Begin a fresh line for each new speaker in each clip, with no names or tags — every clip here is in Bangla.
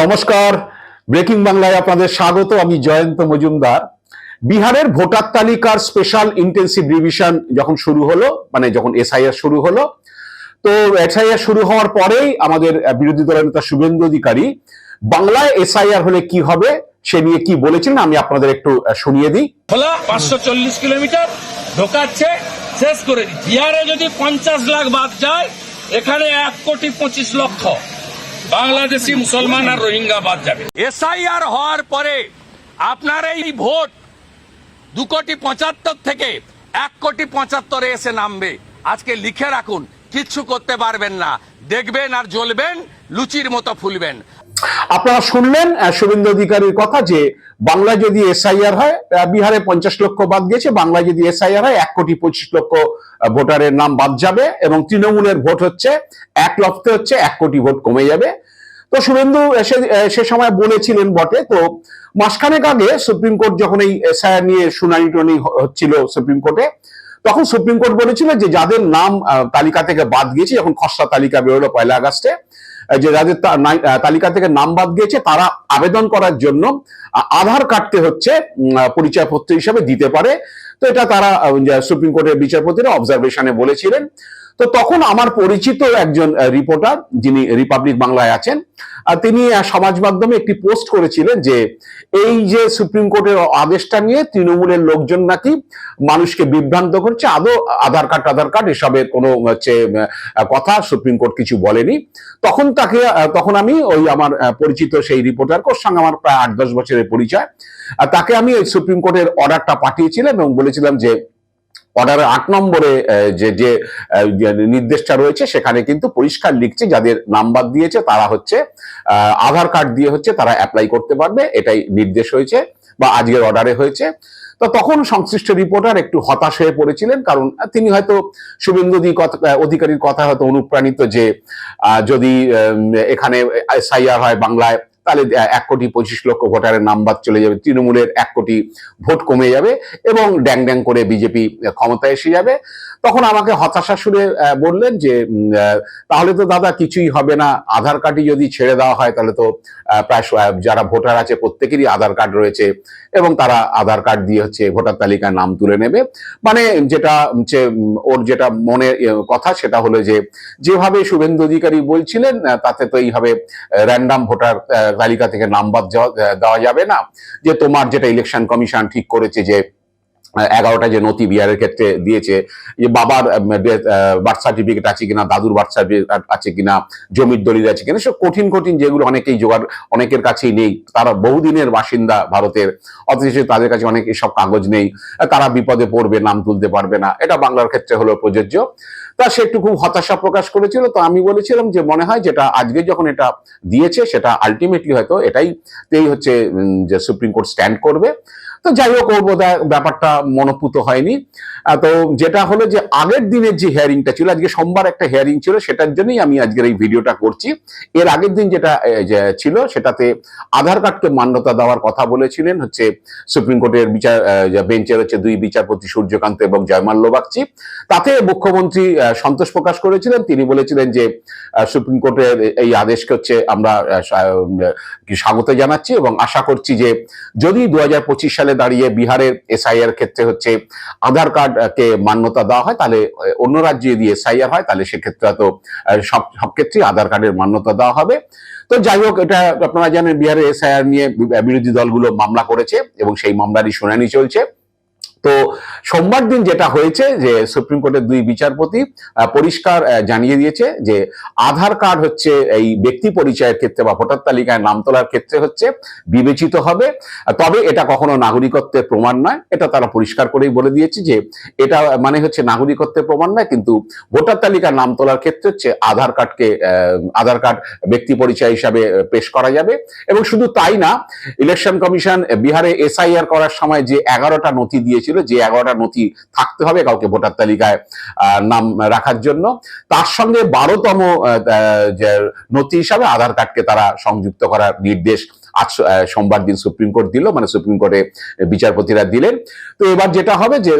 নমস্কার। ব্রেকিং বাংলায় আপনাদের স্বাগত, আমি জয়ন্ত মজুমদার। বিহারের ভোটার তালিকার স্পেশাল ইন্টেন্সিভ রিভিশন যখন শুরু হলো মানে যখন এসআইআর শুরু হলো, তো এসআইআর শুরু হওয়ার পরেই আমাদের বিরোধী দলের নেতা শুভেন্দু অধিকারী বাংলায় এসআইআর হলে কি হবে, সে নিয়ে কি বলেছেন, আমি আপনাদের একটু শুনিয়ে দিই।
খোলা পাঁচশো চল্লিশ কিলোমিটার, ঢোকাচ্ছে, শেষ করে বিহারে যদি পঞ্চাশ লাখ বাদ যায়, এখানে এক কোটি পঁচিশ লক্ষ। বাংলাদেশি মুসলমান আর রোহিঙ্গা বাদ যাবে। এসআইআর হওয়ার পরে আপনার এই ভোট দু কোটি পঁচাত্তর থেকে এক কোটি পঁচাত্তরে এসে নামবে। আজকে লিখে রাখুন, কিচ্ছু করতে পারবেন না। দেখবেন আর জ্বলবেন, লুচির মতো ফুলবেন।
আপনারা শুনলেন শুভেন্দু অধিকারীর কথা যে বাংলা যদি এসআইআর হয় বিহারে পঞ্চাশ লক্ষ বাদ গেছে, বাংলায় যদি এসআইআর হয়, এক কোটি পঁচিশ লক্ষ ভোটারের নাম বাদ যাবে এবং তৃণমূলের ভোট হচ্ছে এক লক্ষে হচ্ছে এক কোটি ভোট কমে যাবে। তো শুভেন্দু এসে সে সময় বলেছিলেন বটে, তো মাসখানেক আগে সুপ্রিম কোর্ট যখন এই এসআইআর নিয়ে শুনানি টুনানি হচ্ছিল সুপ্রিম কোর্টে, তখন সুপ্রিম কোর্ট বলেছিল যে যাদের নাম তালিকা থেকে বাদ গিয়েছে যখন খসড়া তালিকা বেরোলো পয়লা আগস্টে যে যাদের তালিকা থেকে নাম বাদ গিয়েছে, তারা আবেদন করার জন্য আধার কাটতে হচ্ছে পরিচয়পত্র হিসাবে দিতে পারে। তো এটা তারা সুপ্রিম কোর্টের বিচারপতিরা অবজারভেশনে বলেছিলেন। তো তখন আমার পরিচিত একজন রিপোর্টার যিনি রিপাবলিক বাংলায় আছেন তিনি সমাজ মাধ্যমে একটি পোস্ট করেছিলেন যে এই যে সুপ্রিম কোর্টের আদেশটা নিয়ে তৃণমূলের লোকজন নাকি মানুষকে বিভ্রান্ত করছে, আদৌ আধার কার্ড আধার কার্ড এসবের কোনো হচ্ছে কথা সুপ্রিম কোর্ট কিছু বলেনি। তখন তাকে তখন আমি ওই আমার পরিচিত সেই রিপোর্টার ওর সঙ্গে আমার প্রায় আট দশ বছরের পরিচয়। তাকে আমি সুপ্রিম কোর্টের অর্ডারটা পাঠিয়েছিলাম এবং বলেছিলাম যে অর্ডারের আট নম্বরে যে যে নির্দেশটা রয়েছে, সেখানে কিন্তু পরিষ্কার লিখছে যাদের নাম্বার দিয়েছে, তারা হচ্ছে আধার কার্ড দিয়ে হচ্ছে তারা অ্যাপ্লাই করতে পারবে, এটাই নির্দেশ হয়েছে বা আজকের অর্ডারে হয়েছে। তো তখন সংশ্লিষ্ট রিপোর্টার একটু হতাশ হয়ে পড়েছিলেন, কারণ তিনি হয়তো শুভেন্দু অধিকারীর কথা হয়তো অনুপ্রাণিত যে যদি এখানে এসআইআর হয় বাংলায় তাহলে এক কোটি পঁচিশ লক্ষ ভোটারের নাম্বার চলে যাবে, তৃণমূলের এক কোটি ভোট কমে যাবে এবং ড্যাং ড্যাং করে বিজেপি ক্ষমতায় এসে যাবে। তখন আমাকে হতাশা সুরে বললেন যে তাহলে তো দাদা কিছুই হবে না, আধার কার্ডই যদি ছেড়ে দেওয়া হয় তাহলে তো প্রায় যারা ভোটার আছে প্রত্যেকেরই আধার কার্ড রয়েছে এবং তারা আধার কার্ড দিয়ে হচ্ছে ভোটার তালিকায় নাম তুলে নেবে। মানে যেটা হচ্ছে ওর যেটা মনে কথা সেটা হলো যে, যেভাবে শুভেন্দু অধিকারী বলছিলেন তাতে তো এইভাবে র্যান্ডাম ভোটার তালিকা থেকে নাম দেওয়া যাবে না যে তোমার যেটা ইলেকশন কমিশন ঠিক করেছে যে এগারোটা যে নথি বিহারের ক্ষেত্রে দিয়েছে, যে বাবার বার্থ সার্টিফিকেট আছে কিনা, দাদুর বার্থ সার্টিফিকেট আছে কিনা, জমির দলিল আছে কিনা সব কঠিন কঠিন যেগুলো অনেকেই জোগাড়, অনেকের কাছেই নেই। তারা বহুদিনের বাসিন্দা ভারতের, অথচ তাদের কাছে অনেক এসব কাগজ নেই। তারা বিপদে পড়বে, নাম তুলতে পারবে না। এটা বাংলার ক্ষেত্রে হলো প্রযোজ্য। তা সে একটু খুব হতাশা প্রকাশ করেছিল, তো আমি বলেছিলাম যে মনে হয় যেটা আজকে যখন এটা দিয়েছে, সেটা আলটিমেটলি হয়তো এটাই তেই হচ্ছে যে সুপ্রিম কোর্ট স্ট্যান্ড করবে। তো যাই হোক ওর বোধহয় ব্যাপারটা মনোপুত হয়নি। তো যেটা হলো যে আগের দিনের যে হিয়ারিংটা ছিল, আজকে সোমবার একটা হিয়ারিং ছিল, সেটার জন্যই আমি আজকের এই ভিডিওটা করছি। এর আগের দিন যেটা ছিল, সেটাতে আধার কার্ডকে মান্যতা দেওয়ার কথা বলেছিলেন হচ্ছে সুপ্রিম কোর্টের বিচার বেঞ্চের হচ্ছে দুই বিচারপতি সূর্যকান্ত এবং জয়মাল্য বাগচি। তাতে মুখ্যমন্ত্রী সন্তোষ প্রকাশ করেছিলেন। তিনি বলেছিলেন যে সুপ্রিম কোর্টের এই আদেশকে হচ্ছে আমরা স্বাগত জানাচ্ছি এবং আশা করছি যে যদি দু হাজার পঁচিশ সালে দাঁড়িয়ে বিহারের এসআইআর ক্ষেত্রে হচ্ছে আধার কার্ড কে মান্যতা দেওয়া হয়, তাহলে অন্য রাজ্যে যদি এসআইআর হয়, তাহলে সেক্ষেত্রে হয়তো সব সব ক্ষেত্রেই আধার কার্ডের মান্যতা দেওয়া হবে। তো যাই হোক, এটা আপনারা জানেন, বিহারের এসআইআর নিয়ে বিরোধী দলগুলো মামলা করেছে এবং সেই মামলারই শুনানি চলছে। তো সোমবার দিন যেটা হয়েছে যে সুপ্রিম কোর্টের দুই বিচারপতি পরিষ্কার জানিয়ে দিয়েছে যে আধার কার্ড হচ্ছে এই ব্যক্তি পরিচয়ের ক্ষেত্রে বা ভোটার তালিকায় নাম তোলার ক্ষেত্রে হচ্ছে বিবেচিত হবে। তবে এটা কখনো নাগরিকত্বের প্রমাণ নয়। এটা তারা পরিষ্কার করেই বলে দিয়েছে যে এটা মানে হচ্ছে নাগরিকত্বের প্রমাণ নয়, কিন্তু ভোটার তালিকার নাম তোলার ক্ষেত্রে হচ্ছে আধার কার্ডকে আধার কার্ড ব্যক্তি পরিচয় হিসাবে পেশ করা যাবে। এবং শুধু তাই না, ইলেকশন কমিশন বিহারে এসআইআর করার সময় যে এগারোটা নথি দিয়েছিল যে এগারোটা নথি থাকতে হবে কাউকে ভোটার তালিকায় নাম রাখার জন্য। তার সঙ্গে বারোতম নথি হিসাবে আধার কার্ডকে তারা সংযুক্ত করার নির্দেশ আজ সোমবার দিন সুপ্রিম কোর্ট দিল মানে সুপ্রিম কোর্টে বিচারপতিরা দিলেন। তো এবার যেটা হবে যে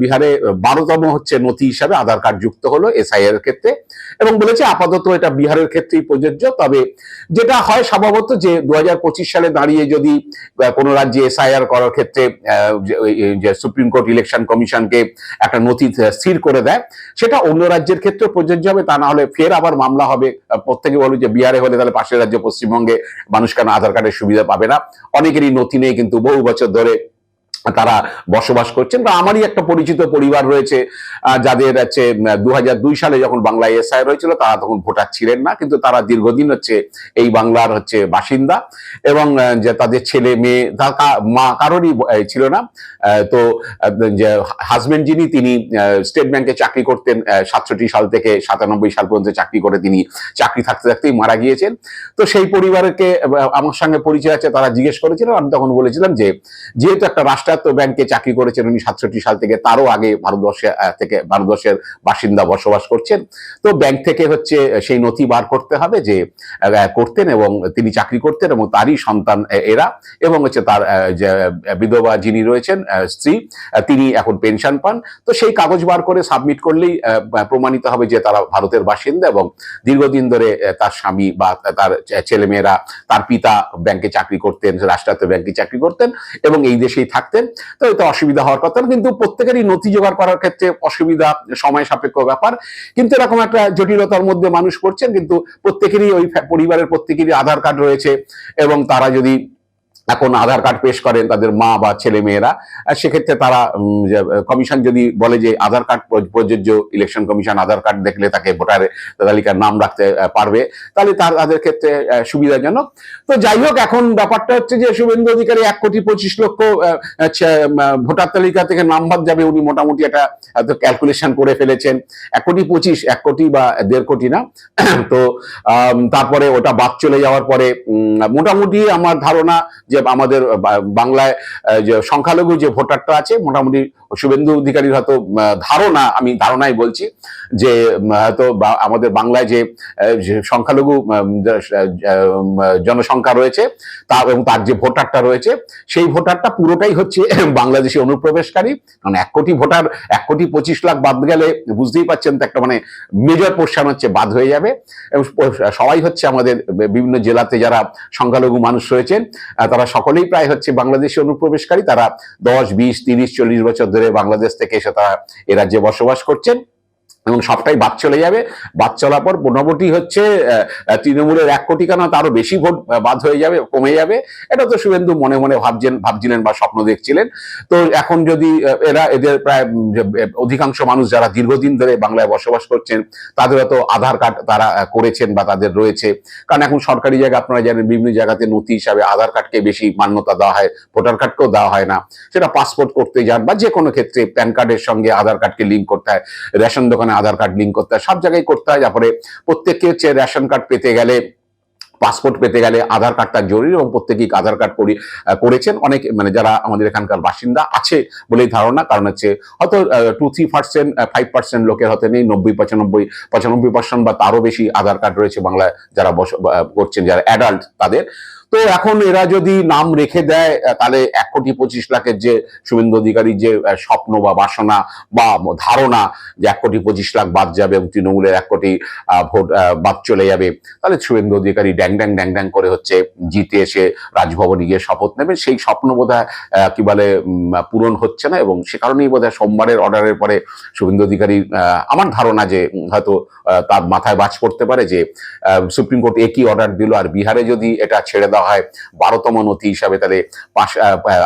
বিহারে বারোতম হচ্ছে নথি হিসাবে আধার কার্ড যুক্ত হলো এসআইআর ক্ষেত্রে। এবং বলেছে আপাতত এটা বিহারের ক্ষেত্রেই প্রযোজ্য। তবে যেটা হয় স্বভাবত যে দু হাজার পঁচিশ সালে দাঁড়িয়ে যদি কোনো রাজ্যে এসআইআর করার ক্ষেত্রে যে- সুপ্রিম কোর্ট ইলেকশন কমিশনকে একটা নথি স্থির করে দেয়, সেটা অন্য রাজ্যের ক্ষেত্রে প্রযোজ্য হবে, তা না হলে ফের আবার মামলা হবে। প্রত্যেকে বলবে যে বিহারে হলে তাহলে পাশের রাজ্য পশ্চিমবঙ্গে মানুষ কেন আধার কার্ডের সুবিধা পাবে না? অনেকেরই নথি নেই কিন্তু বহু বছর ধরে তারা বসবাস করছেন বা আমারই একটা পরিচিত পরিবার রয়েছে যাদের হচ্ছে দু সালে যখন বাংলায় এসআই হয়েছিল, তারা তখন ভোটার ছিলেন না, কিন্তু তারা দীর্ঘদিন হচ্ছে এই বাংলার হচ্ছে বাসিন্দা এবং যে তাদের ছেলে মেয়ে মা কারোরই ছিল না। তো যে হাজবেন্ড যিনি, তিনি স্টেট ব্যাংকে চাকরি করতেন সাতষট্টি সাল থেকে সাতানব্বই সাল পর্যন্ত চাকরি করে তিনি চাকরি থাকতে থাকতেই মারা গিয়েছেন। তো সেই পরিবারকে আমার সঙ্গে পরিচয় আছে, তারা জিজ্ঞেস করেছিলেন আমি তখন বলেছিলাম যে, যেহেতু একটা রাষ্ট্রায়ত্ত ব্যাংকে চাকরি করেছেন উনি সাতষট্টি সাল থেকে, তারও আগে ভারতবর্ষে থেকে ভারতবর্ষের বাসিন্দা বসবাস করছেন। তো ব্যাংক থেকে হচ্ছে সেই নথি বার করতে হবে যে করতেন এবং তিনি চাকরি করতেন এবং তারই সন্তান এরা এবং হচ্ছে তার বিধবা যিনি রয়েছেন স্ত্রী তিনি এখন পেনশন পান। তো সেই কাগজ বার করে সাবমিট করলেই প্রমাণিত হবে যে তারা ভারতের বাসিন্দা এবং দীর্ঘদিন ধরে তার স্বামী বা তার ছেলেমেয়েরা তার পিতা ব্যাংকে চাকরি করতেন, রাষ্ট্রায়ত্ত ব্যাংকে চাকরি করতেন এবং এই দেশেই থাকতেন। তো এতে অসুবিধা হওয়ার কথা কিন্তু প্রত্যেকেরই নথি জোগাড় করার ক্ষেত্রে অসুবিধা, সময় সাপেক্ষ ব্যাপার। কিন্তু এরকম একটা জটিলতার মধ্যে মানুষ পড়ছেন, কিন্তু প্রত্যেকেরই ওই পরিবারের প্রত্যেকেরই আধার কার্ড রয়েছে এবং তারা যদি এখন আধার কার্ড পেশ করেন তাদের মা বা ছেলে মেয়েরা সেক্ষেত্রে তারা কমিশন যদি বলে যে আধার কার্ড প্রযোজ্য ইলেকশন কমিশন আধার কার্ড দেখলে তাকে ভোটার তালিকার নাম রাখতে পারবে তাহলে তার তাদের ক্ষেত্রে সুবিধাজনক। তো যাই হোক এখন ব্যাপারটা হচ্ছে যে শুভেন্দু অধিকারী এক কোটি পঁচিশ লক্ষ আচ্ছা, ভোটার তালিকা থেকে নাম বাদ যাবে উনি মোটামুটি একটা ক্যালকুলেশন করে ফেলেছেন। এক কোটি পঁচিশ এক কোটি বা দেড় কোটি না? তো তারপরে ওটা বাদ চলে যাওয়ার পরে মোটামুটি আমার ধারণা যে আমাদের বাংলায় যে সংখ্যালঘু যে ভোটারটা আছে মোটামুটি শুভেন্দু অধিকারীর হয়তো ধারণা, আমি ধারণাই বলছি যে হয়তো আমাদের বাংলায় যে সংখ্যালঘু জনসংখ্যা রয়েছে, তা এবং তার যে ভোটারটা রয়েছে, সেই ভোটারটা পুরোটাই হচ্ছে বাংলাদেশি অনুপ্রবেশকারী। কারণ এক কোটি ভোটার, এক কোটি পঁচিশ লাখ বাদ গেলে বুঝতেই পারছেন তো একটা মানে মেজর পোর্শন হচ্ছে বাদ হয়ে যাবে। এবং সবাই হচ্ছে আমাদের বিভিন্ন জেলাতে যারা সংখ্যালঘু মানুষ রয়েছেন তারা সকলেই প্রায় হচ্ছে বাংলাদেশি অনুপ্রবেশকারী। তারা দশ, বিশ, তিরিশ, চল্লিশ বছর ধরে বাংলাদেশ থেকে এসে তারা এ রাজ্যে বসবাস করছেন। এবং সবটাই বাদ চলে যাবে। বাদ চলার পর মোটামুটি হচ্ছে তৃণমূলের এক কোটি কেন তারও বেশি ভোট বাদ হয়ে যাবে, কমে যাবে। এটা তো শুভেন্দু মনে মনে ভাবছেন, ভাবছিলেন বা স্বপ্ন দেখছিলেন। তো এখন যদি এরা এদের প্রায় অধিকাংশ মানুষ যারা দীর্ঘদিন ধরে বাংলায় বসবাস করছেন, তাদের তো আধার কার্ড তারা করেছেন বা তাদের রয়েছে। কারণ এখন সরকারি জায়গা আপনারা জানেন, বিভিন্ন জায়গাতে নথি হিসাবে আধার কার্ডকে বেশি মান্যতা দেওয়া হয়, ভোটার কার্ডকেও দেওয়া হয় না। সেটা পাসপোর্ট করতে যান বা যে কোনো ক্ষেত্রে প্যান কার্ডের সঙ্গে আধার কার্ডকে লিঙ্ক করতে হয়। রেশন দোকানে আধার কার্ড লিঙ্ক করতে হয়, সব জায়গায় করতে হয়, তারপরে প্রত্যেককে হচ্ছে রেশন কার্ড পেতে গেলে পাসপোর্ট পেতে গেলে আধার কার্ডটা জরুরি এবং প্রত্যেকেই আধার কার্ড করি করেছেন। অনেক মানে যারা আমাদের এখানকার বাসিন্দা আছে বলেই ধারণা, কারণ হচ্ছে হয়তো two three percent five percent লোকের হতে নেই নব্বই পঁচানব্বই পঁচানব্বই পার্সেন্ট বা তারও বেশি আধার কার্ড রয়েছে বাংলায় যারা বস করছেন, যারা অ্যাডাল্ট তাদের। তো এখন এরা যদি নাম রেখে দেয় তাহলে এক কোটি পঁচিশ লাখের যে শুভেন্দু অধিকারীর যে স্বপ্ন বা বাসনা বা ধারণা যে এক কোটি পঁচিশ লাখ বাদ যাবে এবং তৃণমূলের এক কোটি ভোট বাদ চলে যাবে, তাহলে শুভেন্দু অধিকারী ড্যাং ড্যাং ড্যাং ড্যাং করে হচ্ছে জিতে এসে রাজভবনে গিয়ে শপথ নেবেন। সেই স্বপ্ন বোধ কি বলে পূরণ হচ্ছে না এবং সে কারণেই বোধ সোমবারের অর্ডারের পরে শুভেন্দু অধিকারী আমার ধারণা যে হয়তো তার মাথায় বাজ পড়তে পারে যে সুপ্রিম কোর্ট একই অর্ডার দিল আর বিহারে যদি এটা ছেড়ে দেওয়া হয়। বারোতম নথি হিসাবে তাহলে পাঁচ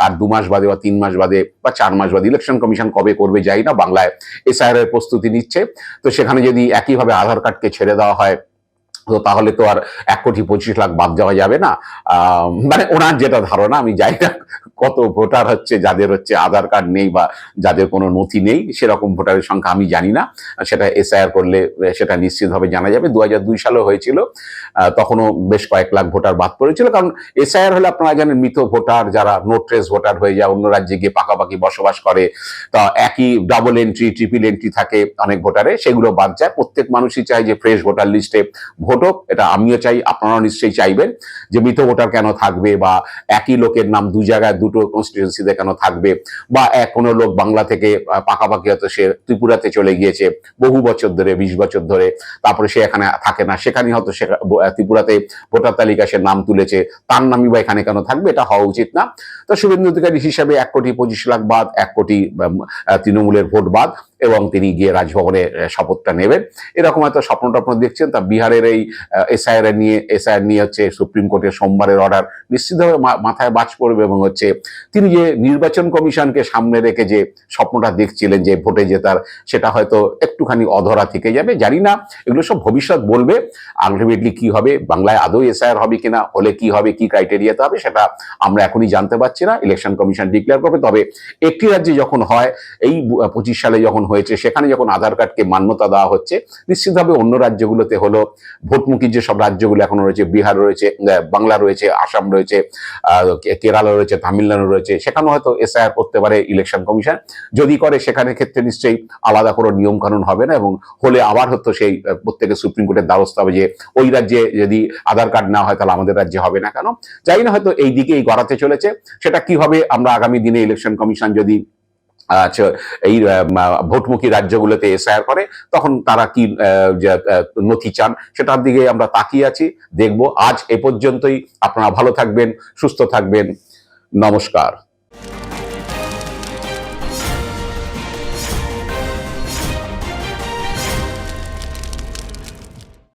আর দু মাস বাদে বা তিন মাস বাদে বা চার মাস বাদে ইলেকশন কমিশন কবে করবে যাই না, বাংলায় এসআইআর এর প্রস্তুতি নিচ্ছে। তো সেখানে যদি একইভাবে আধার কার্ডকে ছেড়ে দেওয়া হয় তো তাহলে তো আর এক কোটি পঁচিশ লাখ বাদ যাওয়া যাবে না। মানে ওনার যেটা ধারণা, আমি জানি না কত ভোটার হচ্ছে, যাদের হচ্ছে আধার কার্ড নেই বা যাদের কোনো নথি নেই, সেরকম ভোটারের সংখ্যা আমি জানি না। সেটা এসআইআর করলে সেটা নিশ্চিতভাবে জানা যাবে। দু হাজার দুই সালে হয়েছিল তখনও বেশ কয়েক লাখ ভোটার বাদ পড়েছিল। কারণ এসআইআর হলে আপনারা জানেন, মৃত ভোটার যারা নোট ট্রেস ভোটার হয়ে যায়, অন্য রাজ্যে গিয়ে পাকাপাকি বসবাস করে, তা একই ডাবল এন্ট্রি ট্রিপল এন্ট্রি থাকে অনেক ভোটারে, সেগুলো বাদ যায়। প্রত্যেক মানুষই চায় যে ফ্রেশ ভোটার লিস্টে ভোট ঘটুক এটা আমিও চাই, আপনারাও নিশ্চয়ই চাইবেন যে মৃত ভোটার কেন থাকবে বা একই লোকের নাম দু জায়গায় দুটো কনস্টিটিউন্সিতে কেন থাকবে বা এক কোনো লোক বাংলা থেকে পাকাপাকি হয়তো সে ত্রিপুরাতে চলে গিয়েছে বহু বছর ধরে, বিশ বছর ধরে, তারপরে সে এখানে থাকে না সেখানে হয়তো সে ত্রিপুরাতে ভোটার তালিকা সে নাম তুলেছে, তার নামই বা এখানে কেন থাকবে, এটা হওয়া উচিত না। তো শুভেন্দু অধিকারী হিসাবে এক কোটি পঁচিশ লাখ বাদ, এক কোটি তৃণমূলের ভোট বাদ। এবং তিনি গিয়ে রাজভবনে শপথটা নেবেন। এরকম হয়তো স্বপ্ন টপ্ন দেখছেন, তা বিহারের এই এসআইআর নিয়ে এসআইআর নিয়ে হচ্ছে সুপ্রিম কোর্টের সোমবারের অর্ডার নিশ্চিতভাবে মাথায় বাজ পড়বে এবং হচ্ছে তিনি যে নির্বাচন কমিশনকে সামনে রেখে যে স্বপ্নটা দেখছিলেন, যে ভোটে জেতার সেটা হয়তো একটুখানি অধরা থেকে যাবে, জানি না। এগুলো সব ভবিষ্যৎ বলবে। আলটিমেটলি কি হবে, বাংলায় আদৌ এসআইআর হবে কিনা হলে কি হবে, কি ক্রাইটেরিয়াতে হবে, সেটা আমরা এখনই জানতে পারছি না। ইলেকশন কমিশন ডিক্লেয়ার করবে। তবে একটি রাজ্যে যখন হয়, এই পঁচিশ সালে যখন হয়েছে, সেখানে যখন আধার কার্ডকে মান্যতা দেওয়া হচ্ছে, নিশ্চিতভাবে অন্য রাজ্যগুলোতে হলো, ভোটমুখী যে সব রাজ্যগুলো এখন রয়েছে, বিহার রয়েছে বাংলা রয়েছে, আসাম রয়েছে কেরালা রয়েছে, তামিলনাড়ু রয়েছে, সেখানেও হয়তো এসআইআর করতে পারে ইলেকশন কমিশন যদি করে সেখানে ক্ষেত্রে নিশ্চয়ই আলাদা কোনো নিয়ম কানুন হবে না এবং হলে আবার হয়তো সেই প্রত্যেকে সুপ্রিম কোর্টের দ্বারস্থ হবে যে, ওই রাজ্যে যদি আধার কার্ড না হয়, তাহলে আমাদের রাজ্যে হবে না কেন? জানি না, হয়তো এই দিকেই গড়াতে চলেছে। সেটা কি হবে আমরা আগামী দিনে ইলেকশন কমিশন যদি এই ভোটমুখী রাজ্যগুলোতে এসআইআর করে, তখন তারা কি নথি চান, সেটার দিকে আমরা তাকিয়ে আছি, দেখব, আজ এ পর্যন্তই, আপনারা ভালো থাকবেন, সুস্থ থাকবেন, নমস্কার।